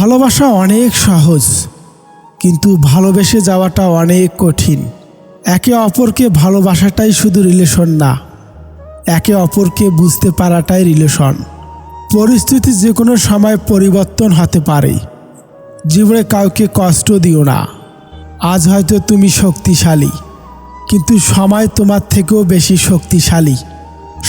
ভালোবাসা অনেক সহজ, কিন্তু ভালোবেসে যাওয়াটা অনেক কঠিন। একে অপরকে ভালোবাসাটাই শুধু রিলেশন না, একে অপরকে বুঝতে পারাটাই রিলেশন পরিস্থিতি যে কোনো সময় পরিবর্তন হতে পারে। জীবনে কাউকে কষ্ট দিও না। আজ হয়তো তুমি শক্তিশালী, কিন্তু সময় তোমার থেকেও বেশি শক্তিশালী।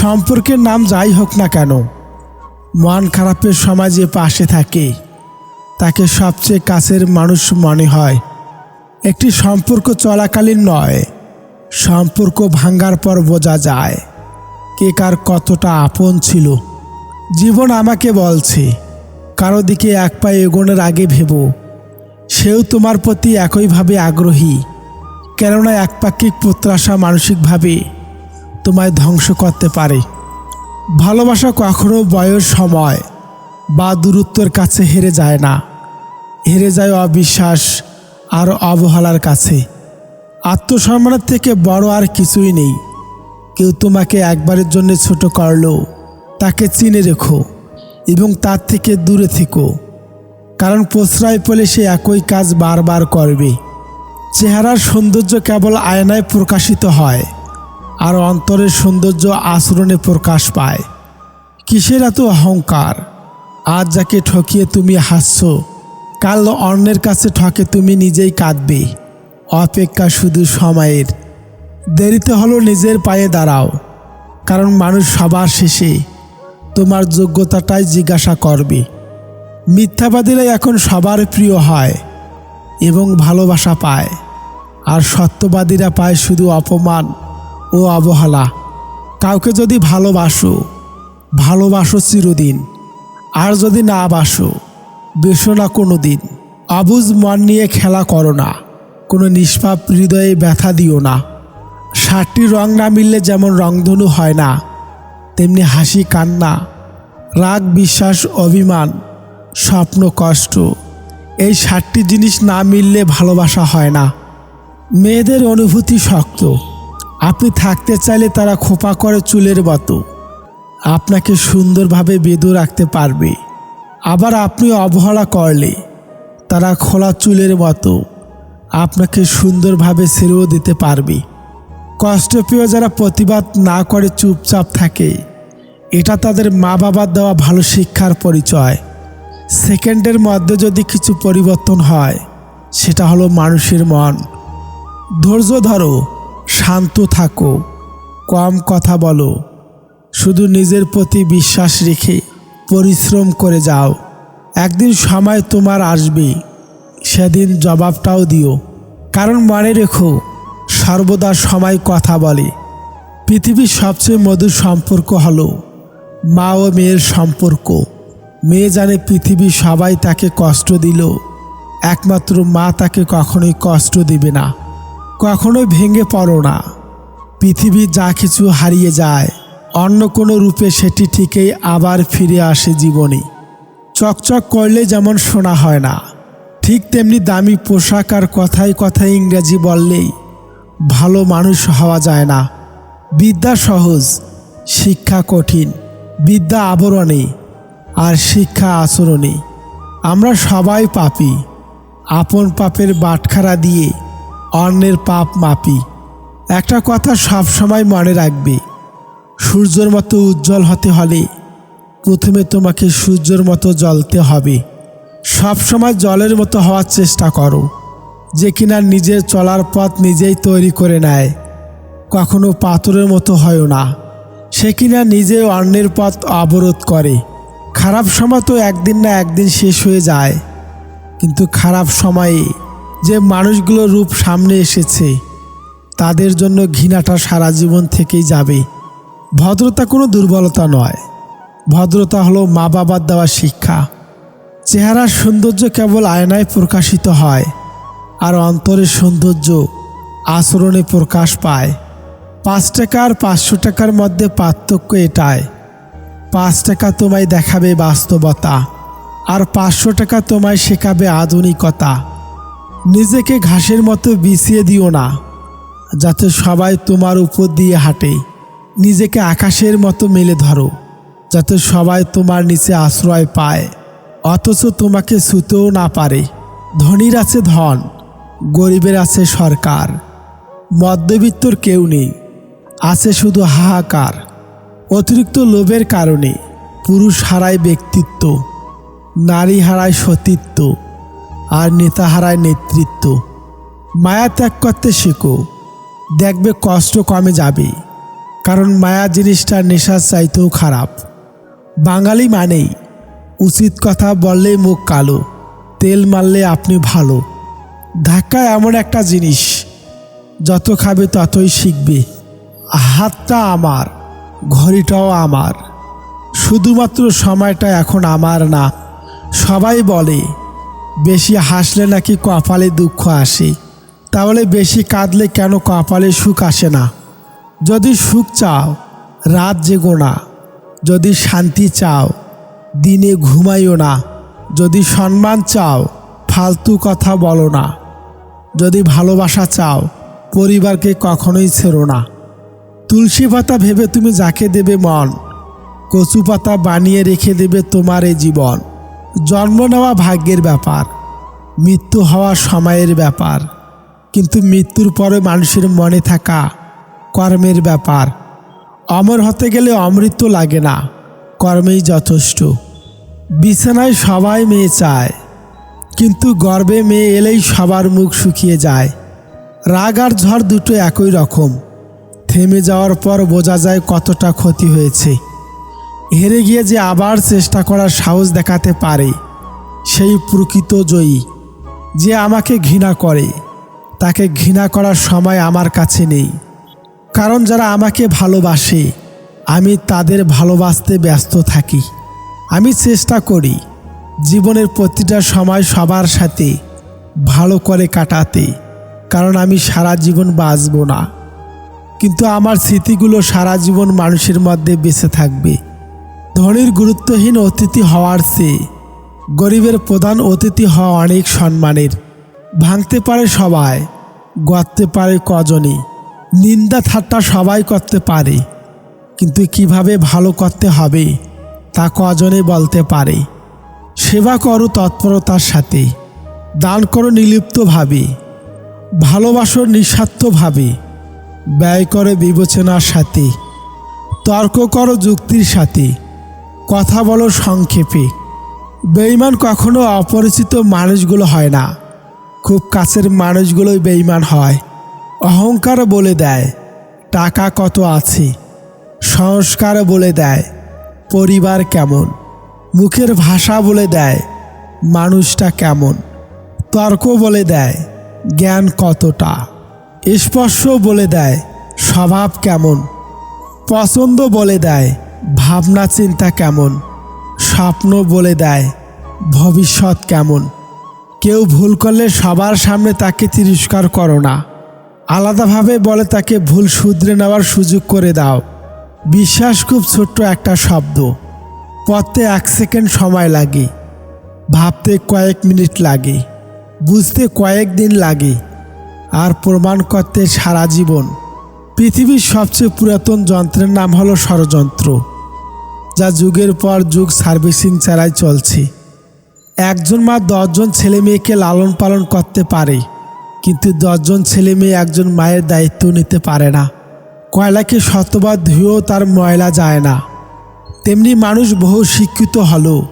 সম্পর্কের নাম যাই হোক না কেন, মন খারাপের সময় যে পাশে থাকে। তাকে সবচেয়ে কাছের মানুষ মনে হয়। একটি সম্পর্ক চলাকালীন নয়, সম্পর্ক ভাঙ্গার পর বোঝা যায় কে কার কতটা আপন ছিল। জীবন আমাকে বলছে, কারও দিকে এক পায়ে এগোনোর আগে ভেবো, সেও তোমার প্রতি একইভাবে আগ্রহী। কেননা একপাক্ষিক প্রত্যাশা মানসিকভাবে তোমায় ধ্বংস করতে পারে। ভালোবাসা কখনো বয়স, সময় বা দূরত্বের কাছে হেরে যায় না। হেরে যায় অবিশ্বাস আর অবহেলার কাছে। আত্মসম্মানের থেকে বড় আর কিছুই নেই। কেউ তোমাকে একবারের জন্য ছোট করল, তাকে চিনে রেখো এবং তার থেকে দূরে থেকো। কারণ প্রশ্রয় পেলে সে একই কাজ বারবার করবে। চেহারার সৌন্দর্য কেবল আয়নায় প্রকাশিত হয় আর অন্তরের সৌন্দর্য আচরণে প্রকাশ পায়। কিসের এত অহংকার? আজ যাকে ঠকিয়ে তুমি হাসছ, কাল অন্যের কাছে ঠকে তুমি নিজেই কাঁদবে। অপেক্ষা শুধু সময়ের। দেরিতে হলো নিজের পায়ে দাঁড়াও, কারণ মানুষ সবার শেষে তোমার যোগ্যতাটাই জিজ্ঞাসা করবে। মিথ্যাবাদীরা এখন সবার প্রিয় হয় এবং ভালোবাসা পায়, আর সত্যবাদীরা পায় শুধু অপমান ও অবহেলা। কাউকে যদি ভালোবাসো ভালোবাসো চিরদিন। আর যদি না বাসো, বেসো না কোনো দিন আবুজ মন নিয়ে খেলা করো না। কোনো নিষ্পাপ হৃদয়ে ব্যথা দিও না। ষাটটি রং না মিললে যেমন রংধনু হয় না, তেমনি হাসি কান্না, রাগ, বিশ্বাস, অভিমান, স্বপ্ন, কষ্ট, এই ষাটটি জিনিস না মিললে ভালোবাসা হয় না। মেয়েদের অনুভূতি শক্ত। আপনি থাকতে চাইলে তারা খোপা করে চুলের মতো। আপনাকে সুন্দরভাবে বেঁধে রাখতে পারবে। আবার আপনি অবহেলা করলে তারা খোলা চুলের মতো আপনাকে সুন্দরভাবে ছেড়েও দিতে পারবে। কষ্ট পেয়ে যারা প্রতিবাদ না করে চুপচাপ থাকে, এটা তাদের মা বাবার দেওয়া ভালো শিক্ষার পরিচয়। সেকেন্ডের মধ্যে যদি কিছু পরিবর্তন হয়, সেটা হলো মানুষের মন। ধৈর্য ধরো, শান্ত থাকো, কম কথা বলো। শুধু নিজের প্রতি বিশ্বাস রেখে পরিশ্রম করে যাও। একদিন সময় তোমার আসবে, সেদিন জবাবটাও দিও। কারণ মনে রেখো, সর্বদা সময় কথা বলে। পৃথিবীর সবচেয়ে মধুর সম্পর্ক হলো মা ও মেয়ের সম্পর্ক। মেয়ে জানে পৃথিবীর সবাই তাকে কষ্ট দিল, একমাত্র মা তাকে কখনোই কষ্ট দিবে না, কখনোই ভেঙে পড়ো না। পৃথিবী যা কিছু হারিয়ে যায় অন্য কোনো রূপে সেটি ঠিকই আবার ফিরে আসে জীবনে। চকচক করলে যেমন শোনা হয় না, ঠিক তেমনি দামি পোশাক আর কথায় কথায় ইংরাজি বললেই ভালো মানুষ হওয়া যায় না। বিদ্যা সহজ, শিক্ষা কঠিন, বিদ্যা আবরণে আর শিক্ষা আচরণে। আমরা সবাই পাপি, আপন পাপের বাটখারা দিয়ে অন্যের পাপ মাপি। একটা কথা সবসময় মনে রাখবে সূর্যের মতো উজ্জ্বল হতে হলে প্রথমে তোমাকে সূর্যের মতো জ্বলতে হবে। সবসময় জলের মতো হওয়ার চেষ্টা করো, যে কিনা নিজের চলার পথ নিজেই তৈরি করে নেয়। কখনো পাথরের মতো হয় না, সে কিনা নিজে অন্যের পথ অবরোধ করে। খারাপ সময় তো একদিন না একদিন শেষ হয়ে যায়, কিন্তু খারাপ সময়ে যে মানুষগুলো রূপ সামনে এসেছে, তাদের জন্য ঘৃণাটা সারা জীবন থেকেই যাবে। ভদ্রতা কোনো দুর্বলতা নয়। ভদ্রতা হলো মা বাবার দেওয়া শিক্ষা। চেহারার সৌন্দর্য কেবল আয়নায় প্রকাশিত হয়, আর অন্তরের সৌন্দর্য আচরণে প্রকাশ পায়। পাঁচ টাকা আর পাঁচশো টাকার মধ্যে পার্থক্য এটাই। পাঁচ টাকা তোমায় দেখাবে বাস্তবতা, আর পাঁচশো টাকা তোমায় শেখাবে আধুনিকতা। নিজেকে ঘাসের মতো বিছিয়ে দিও না, যাতে সবাই তোমার উপর দিয়ে হাঁটে। নিজেকে আকাশের মতো মেলে ধরো, যাতে সবাই তোমার নিচে আশ্রয় পায়। অথচ তোমাকে ছুতেও না পারে। ধনীর আছে ধন, গরিবের আছে সরকার। মধ্যবিত্তর কেউ নেই, আছে শুধু হাহাকার। অতিরিক্ত লোভের কারণে পুরুষ হারায় ব্যক্তিত্ব, নারী হারায় সতীত্ব, আর নেতা হারায় নেতৃত্ব। মায়া ত্যাগ করতে শেখো, দেখবে কষ্ট কমে যাবে। কারণ মায়া জিনিসটা নেশার চাইতেও খারাপ। বাঙালি মানেই, উচিত কথা বললেই মুখ কালো, তেল মারলে আপনি ভালো। ধাক্কা এমন একটা জিনিস, যত খাবে ততই শিখবে। হাতটা আমার, ঘড়িটাও আমার। শুধুমাত্র সময়টা এখন আমার না, সবাই বলে, বেশি হাসলে নাকি কপালে দুঃখ আসে। তাহলে বেশি কাঁদলে কেন কপালে সুখ আসে না? যদি সুখ চাও, রাত জেগো না। যদি শান্তি চাও, দিনে ঘুমাইও না। যদি সম্মান চাও, ফালতু কথা বলো না। যদি ভালোবাসা চাও, পরিবারকে কখনোই ছেড়ো না। তুলসী পাতা ভেবে তুমি যাকে দেবে মন, কচু পাতা বানিয়ে রেখে দেবে তোমার এই জীবন। জন্ম নেওয়া ভাগ্যের ব্যাপার, মৃত্যু হওয়া সময়ের ব্যাপার। কিন্তু মৃত্যুর পরে মানুষের মনে থাকা কর্মের ব্যাপার। অমর হতে গেলে অমৃত লাগে না, কর্মেই যথেষ্ট। বিছানায় সবাই মেয়ে চায়, কিন্তু গর্বে মেয়ে এলেই সবার মুখ শুকিয়ে যায়। রাগ আর ঝড় দুটো একই রকম, থেমে যাওয়ার পর বোঝা যায় কতটা ক্ষতি হয়েছে। হেরে গিয়ে যে আবার চেষ্টা করার সাহস দেখাতে পারে, সেই প্রকৃত জয়ী, যে আমাকে ঘৃণা করে, তাকে ঘৃণা করার সময় আমার কাছে নেই। কারণ যারা আমাকে ভালোবাসে, আমি তাদের ভালোবাসতে ব্যস্ত থাকি। আমি চেষ্টা করি জীবনের প্রতিটা সময় সবার সাথে ভালো করে কাটাতে, কারণ আমি সারা জীবন বাঁচব না। কিন্তু আমার স্মৃতিগুলো সারা জীবন মানুষের মধ্যে বেঁচে থাকবে। ধনীর গুরুত্বহীন অতিথি হওয়ার চেয়ে গরিবের প্রধান অতিথি হওয়া অনেক সম্মানের। ভাঙতে পারে সবাই, গড়তে পারে কজনই। নিন্দা ঠাট্টা সবাই করতে পারে, কিন্তু কীভাবে ভালো করতে হবে তা কজনে বলতে পারে। সেবা করো তৎপরতার সাথে, দান করো নিলিপ্তভাবে, ভালোবাসো নিঃস্বার্থভাবে, ব্যয় করে বিবেচনার সাথে, তর্ক করো যুক্তির সাথে, কথা বলো সংক্ষেপে। বেইমান কখনো অপরিচিত মানুষগুলো হয় না, খুব কাছের মানুষগুলোই বেইমান হয়। অহংকার বলে দেয়, টাকা কত আছে? সংস্কার বলে দেয়, পরিবার কেমন? মুখের ভাষা বলে দেয়, মানুষটা কেমন? তর্ক বলে দেয়, জ্ঞান কতটা? স্পর্শ বলে দেয়, স্বভাব কেমন? পছন্দ বলে দেয়, ভাবনা চিন্তা কেমন? স্বপ্ন বলে দেয়, ভবিষ্যৎ কেমন? কেউ ভুল করলে সবার সামনে তাকে তিরস্কার করো না। আলাদাভাবে বলে তাকে ভুল শুধরে নেওয়ার সুযোগ করে দাও। বিশ্বাস খুব ছোট্ট একটা শব্দ। পড়তে এক সেকেন্ড সময় লাগে। ভাবতে কয়েক মিনিট লাগে। বুঝতে কয়েক দিন লাগে। আর প্রমাণ করতে সারা জীবন। পৃথিবীর সবচেয়ে পুরাতন যন্ত্রের নাম হলো ষড়যন্ত্র, যা যুগের পর যুগ সার্ভিসিং ছাড়াই চলছে। একজন মা দশজন ছেলে মেয়েকে লালন পালন করতে পারে। কিন্তু দশজন ছেলে মেয়ে একজন মায়ের দায়িত্ব নিতে পারে না। কয়লাকে শতবার ধুয়েও তার ময়লা যায় না। তেমনি মানুষ বহু শিক্ষিত হলেও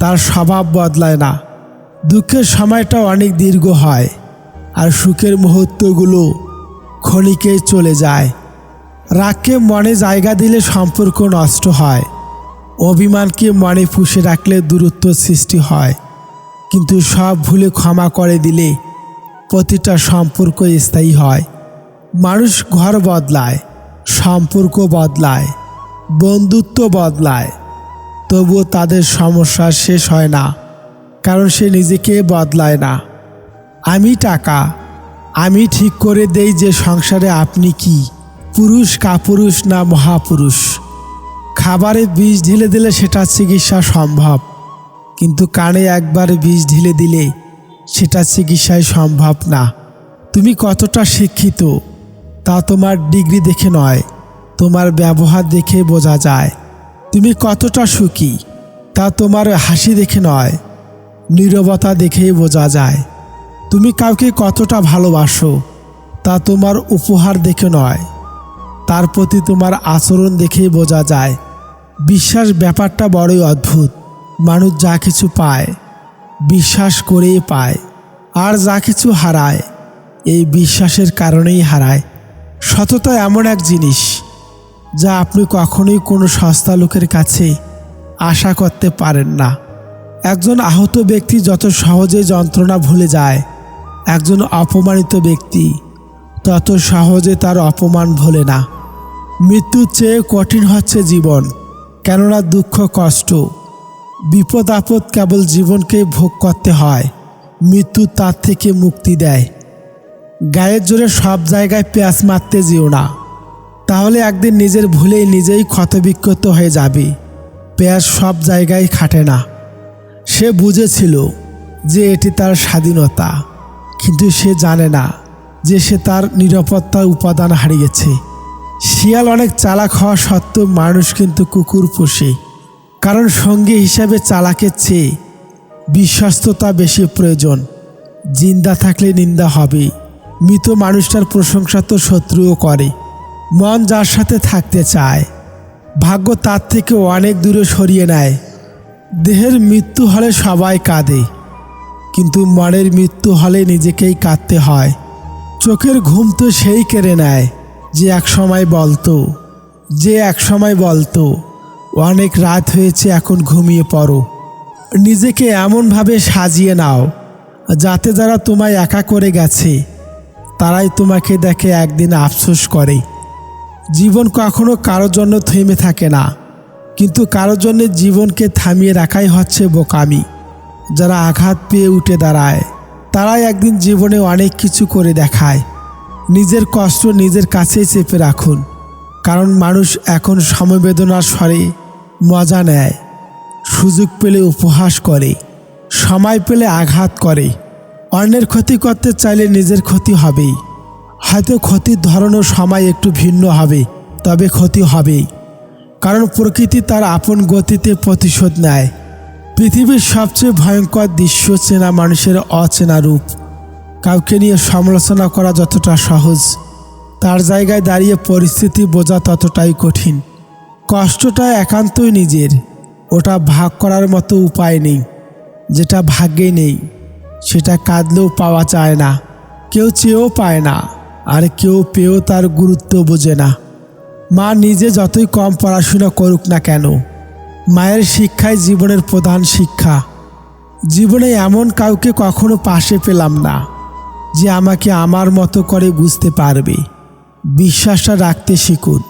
তার স্বভাব বদলায় না। দুঃখের সময়টা অনেক দীর্ঘ হয় আর সুখের মুহূর্তগুলো ক্ষণিকেই চলে যায়। রাগকে মনে জায়গা দিলে সম্পর্ক নষ্ট হয়। অভিমানকে মনে পুষে রাখলে দূরত্ব সৃষ্টি হয়। কিন্তু সব ভুলে ক্ষমা করে দিলে প্রতিটা সম্পর্ক স্থায়ী হয়। মানুষ ঘর বদলায়, সম্পর্ক বদলায়, বন্ধুত্ব বদলায়। তবুও তাদের সমস্যা শেষ হয় না, কারণ সে নিজেকে বদলায় না। আমি টাকা, আমি ঠিক করে দেই যে সংসারে আপনি কি, পুরুষ কাপুরুষ না মহাপুরুষ? খাবারে বিষ ঢেলে দিলে সেটা চিকিৎসা সম্ভব, কিন্তু কানে একবার বিষ ঢেলে দিলে সেটা চিকিৎসায় সম্ভব না। তুমি কতটা শিক্ষিত, তা তোমার ডিগ্রি দেখে নয়, তোমার ব্যবহার দেখে বোঝা যায়। তুমি কতটা সুখী, তা তোমার হাসি দেখে নয়, নীরবতা দেখেই বোঝা যায়। তুমি কাউকে কতটা ভালোবাসো, তা তোমার উপহার দেখে নয়, তার প্রতি তোমার আচরণ দেখেই বোঝা যায়। বিশ্বাস ব্যাপারটা বড়ই অদ্ভুত, মানুষ যা কিছু পায়। বিশ্বাস করেই পায়, আর যা কিছু হারায়, এই বিশ্বাসের কারণেই হারায়। সততা এমন এক জিনিস, যা আপনি কখনোই কোনো সস্তা লোকের কাছে আশা করতে পারেন না। একজন আহত ব্যক্তি যত সহজে যন্ত্রণা ভুলে যায়, একজন অপমানিত ব্যক্তি তত সহজে তার অপমান ভোলে না। মৃত্যুর চেয়ে কঠিন হচ্ছে জীবন, কেননা দুঃখ, কষ্ট বিপদ আপদ কেবল জীবনকে ভোগ করতে হয়। মৃত্যু তার থেকে মুক্তি দেয়। গায়ের জোরে সব জায়গায় পেঁয়াজ মারতে যেও না। তাহলে একদিন নিজের ভুলেই নিজেই ক্ষতবিক্ষত হয়ে যাবে। পেঁয়াজ সব জায়গায় খাটে না। সে বুঝেছিল যে এটি তার স্বাধীনতা। কিন্তু সে জানে না যে সে তার নিরাপত্তার উপাদান হারিয়েছে। শিয়াল অনেক চালাক হওয়া সত্ত্বেও মানুষ কিন্তু কুকুর পোষে কারণ সঙ্গী হিসাবে চালাকের চেয়ে বিশ্বস্ততা বেশি প্রয়োজন। জিন্দা থাকলে নিন্দা হবে মৃত মানুষটার প্রশংসা তো শত্রুও করে। মন যার সাথে থাকতে চায়। ভাগ্য তার থেকে অনেক দূরে সরিয়ে নেয়। দেহের মৃত্যু হলে সবাই কাঁদে। কিন্তু মনের মৃত্যু হলে নিজেকেই কাঁদতে হয়। চোখের ঘুম তো সেই কেড়ে নেয় যে এক সময় বলতো, যে এক সময় বলতো। অনেক রাত হয়েছে, এখন ঘুমিয়ে পড়ো। নিজেকে এমনভাবে সাজিয়ে নাও, যাতে যারা তোমায় একা করে গেছে, তারাই তোমাকে দেখে একদিন আফসোস করে। জীবন কখনো কারোর জন্য থেমে থাকে না, কিন্তু কারোর জন্য জীবনকে থামিয়ে রাখাই হচ্ছে বোকামি। যারা আঘাত পেয়ে উঠে দাঁড়ায়, তারাই একদিন জীবনে অনেক কিছু করে দেখায়। নিজের কষ্ট নিজের কাছেই চেপে রাখুন, কারণ মানুষ এখন সমবেদনার স্বরে মজা নেয়, সুযোগ পেলে উপহাস করে, সময় পেলে আঘাত করে। অন্যের ক্ষতি করতে চাইলে নিজের ক্ষতি হবেই। হয়তো ক্ষতির ধরন সময় একটু ভিন্ন হবে, তবে ক্ষতি হবেই। কারণ প্রকৃতি তার আপন গতিতে প্রতিশোধ নেয়। পৃথিবীর সবচেয়ে ভয়ঙ্কর দৃশ্য চেনা মানুষের অচেনা রূপ। কাউকে নিয়ে সমালোচনা করা যতটা সহজ, তার জায়গায় দাঁড়িয়ে পরিস্থিতি বোঝা ততটাই কঠিন। কষ্টটা একান্তই নিজের। ওটা ভাগ করার মতো উপায় নেই। যেটা ভাগ্যে নেই, সেটা কাঁদলেও পাওয়া যায় না। কেউ চেয়েও পায় না, আর কেউ পেয়েও তার গুরুত্ব বোঝে না। মা নিজে যতই কম পড়াশোনা করুক না কেন, মায়ের শিক্ষাই জীবনের প্রধান শিক্ষা। জীবনে এমন কাউকে কখনো পাশে পেলাম না, যে আমাকে আমার মতো করে বুঝতে পারবে। বিশ্বাসটা রাখতে শিখুন।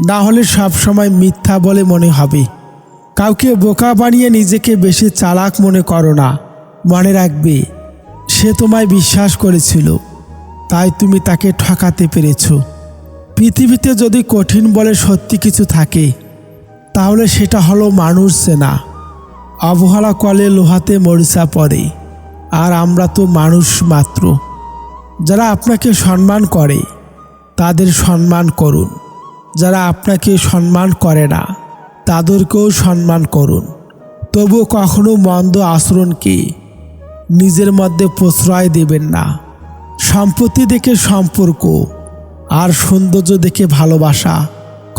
না হলে সবসময় মিথ্যা বলে মনে হবে। কাউকে বোকা বানিয়ে নিজেকে বেশি চালাক মনে করো না। মনে রাখবে, সে তোমায় বিশ্বাস করেছিল। তাই তুমি তাকে ঠকাতে পেরেছ। পৃথিবীতে যদি কঠিন বলে সত্যি কিছু থাকে, তাহলে সেটা হলো মানুষ চেনা অবহেলা কলে লোহাতে মরিচা পড়ে, আর আমরা তো মানুষ মাত্র। যারা আপনাকে সম্মান করে, তাদের সম্মান করুন। যারা আপনাকে সম্মান করে না, তাদেরকেও সম্মান করুন। তবু কখনো মন্দ আচরণকে নিজের মধ্যে প্রশ্রয় দেবেন না। সম্পত্তি দেখে সম্পর্ক আর সৌন্দর্য দেখে ভালোবাসা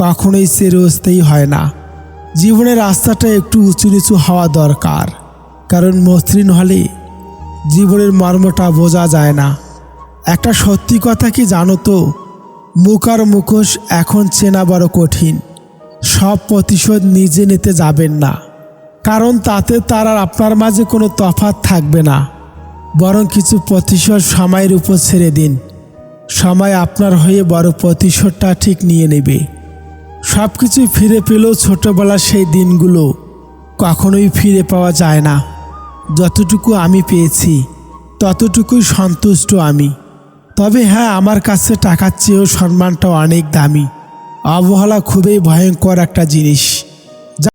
কখনোই চিরস্থায়ী হয় না। জীবনের রাস্তাটা একটু উঁচু নিচু হওয়া দরকার, কারণ মসৃণ হলে জীবনের মর্মটা বোঝা যায় না। একটা সত্যি কথা কি জানো তো? মুখ আর মুখোশ এখন চেনা বড় কঠিন। সব প্রতিশোধ নিজে নিতে যাবেন না। কারণ তাতে তার আর আপনার মাঝে কোনো তফাৎ থাকবে না। বরং কিছু প্রতিশোধ সময়ের উপর ছেড়ে দিন। সময় আপনার হয়ে বড় প্রতিশোধটা ঠিক নিয়ে নেবে। সব কিছু ফিরে পেলেও ছোটবেলার সেই দিনগুলো কখনোই ফিরে পাওয়া যায় না। যতটুকু আমি পেয়েছি, ততটুকুই সন্তুষ্ট আমি। তবে হ্যাঁ আমার কাছে টাকার চেয়েও সম্মানটা অনেক দামি। আবহাওয়া খুবই ভয়ঙ্কর একটা জিনিস।